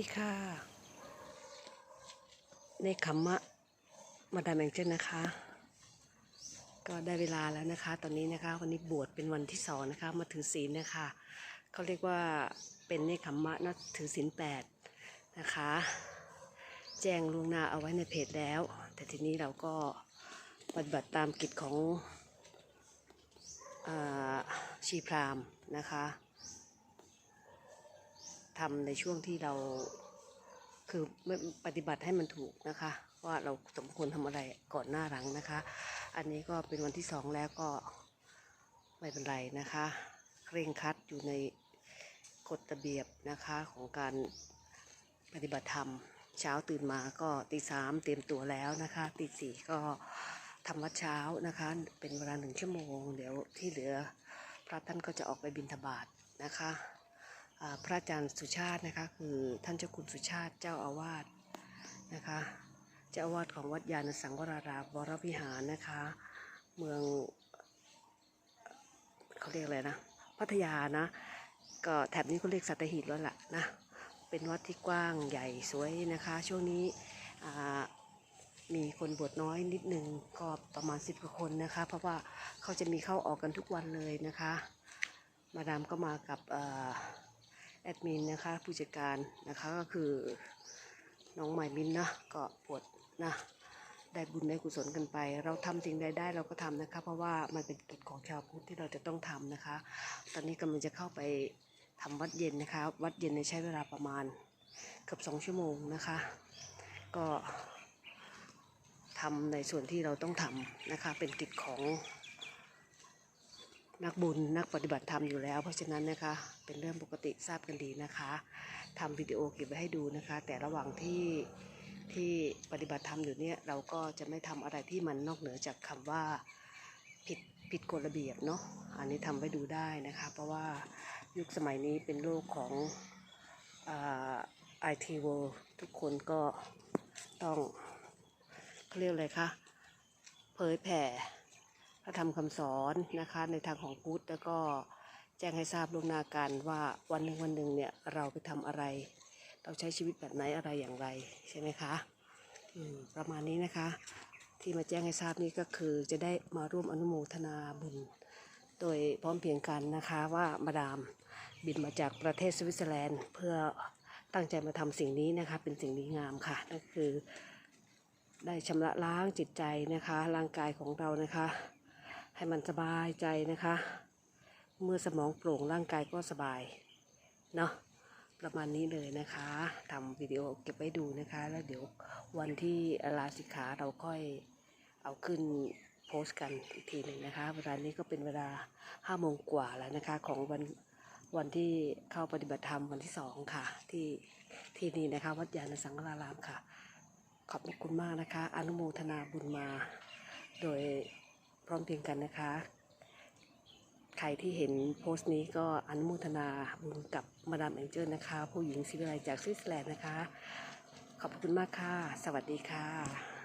ดีค่ะ ในคำมะมาดามแองเจนนะคะ ก็ได้เวลาแล้วนะคะ ตอนนี้นะคะ วันนี้บวชเป็นวันที่สองนะคะ มาถือศีลนะคะเขาเรียกว่าเป็นในคำมะนะถือศีลแปดนะคะ แจ้งลวงหน้าเอาไว้ในเพจแล้ว แต่ทีนี้เราก็ปฏิบัติตามกิจของอชีพรามนะคะ ทำในช่วงที่เราคือปฏิบัติให้มันถูกนะคะ ว่าเราสมควรทำอะไรก่อนหน้าหลังนะคะ อันนี้ก็เป็นวันที่สองแล้วก็ไม่เป็นไรนะคะเคร่งคัดอยู่ในกฎระเบียบนะคะของการปฏิบัติธรรม เช้าตื่นมาก็ตีสามเตรียมตัวแล้วนะคะตีสี่ก็ทำวัดเช้านะคะ เป็นเวลาหนึ่งชั่วโมง เดี๋ยวที่เหลือพระท่านก็จะออกไปบิณฑบาตนะคะ พระอาจารย์สุชาตินะคะ คือท่านเจ้าคุณสุชาติเจ้าอาวาสนะคะเจ้าอาวาสของวัดยานสังวรารามวรวิหารนะคะ เมืองเขาเรียกอะไรนะพัทยานะ ก็แถบนี้เขาเรียกสัตหีบแล้วล่ะนะเป็นวัดที่กว้างใหญ่สวยนะคะ ช่วงนี้มีคนบวชน้อยนิดหนึ่งก็ประมาณสิบกว่าคนนะคะ เพราะว่าเขาจะมีเข้าออกกันทุกวันเลยนะคะ มาดามก็มากับ แอดมินนะคะผู้จัดการนะคะก็คือน้องใหม่มินนะก็บวชนะได้บุญได้กุศลกันไป เราทำสิ่งใดได้เราก็ทำนะคะ เพราะว่ามันเป็นกิจของชาวพุทธที่เราจะต้องทำนะคะ ตอนนี้กำลังจะเข้าไปทำวัดเย็นนะคะ วัดเย็นเนี่ยใช้เวลาประมาณเกือบสองชั่วโมงนะคะ ก็ทำในส่วนที่เราต้องทำนะคะ เป็นกิจของ นักบุญนักปฏิบัติธรรมอยู่แล้ว เพราะฉะนั้นนะคะเป็นเรื่องปกติทราบกันดีนะคะทำวิดีโอเก็บไว้ให้ดูนะคะ แต่ระหว่างที่ที่ปฏิบัติธรรมอยู่เนี่ยเราก็จะไม่ทำอะไรที่มันนอกเหนือจากคำว่าผิดผิดกฎระเบียบเนาะอันนี้ทำไว้ดูได้นะคะ เพราะว่ายุคสมัยนี้เป็นโลกของไอทีเวทุกคนก็ต้องเขาเรียกอะไรคะเผยแผ่ ระธรรมคำสอนนะคะในทางของพุทธแล้วก็แจ้งให้ทราบล่วงหน้ากันว่าวันหนึ่งวันหนึ่งเนี่ยเราไปทำอะไร เราใช้ชีวิตแบบไหนอะไรอย่างไรใช่ไหมคะมประมาณนี้นะคะ ที่มาแจ้งให้ทราบนี้ก็คือจะได้มาร่วมอนุโมทนาบุญ โดยพร้อมเพียงกันนะคะว่ามาดามบินมาจากประเทศสวิตเซอร์แลนด์ เพื่อตั้งใจมาทำสิ่งนี้นะคะ เป็นสิ่งดีงามค่ะนั่นคือได้ชำระล้างจิตใจนะคะ ร่างกายของเรานะคะ ให้มันสบายใจนะคะ เมื่อสมองโปร่งร่างกายก็สบายเนาะประมาณนี้เลยนะคะทำวิดีโอเก็บไว้ดูนะคะ แล้วเดี๋ยววันที่ลาสิกขาเราค่อยเอาขึ้นโพสต์กันอีกทีหนึ่งนะคะ เวลานี้ก็เป็นเวลาห้าโมงกว่าแล้วนะคะ ของวันวันที่เข้าปฏิบัติธรรมวันที่สองค่ะ ที่ที่นี่นะคะ วัดยานสังฆารามค่ะ ขอบคุณมากนะคะ อนุโมทนาบุญมา โดย ร้อมเพียงกันนะคะ ใครที่เห็นโพสต์นี้ก็อนุโมทนาบุญกับมาดามแองเจิลนะคะ ผู้หญิงศิวิไลจากสวิตเซอร์แลนด์นะคะ ขอบคุณมากค่ะ สวัสดีค่ะ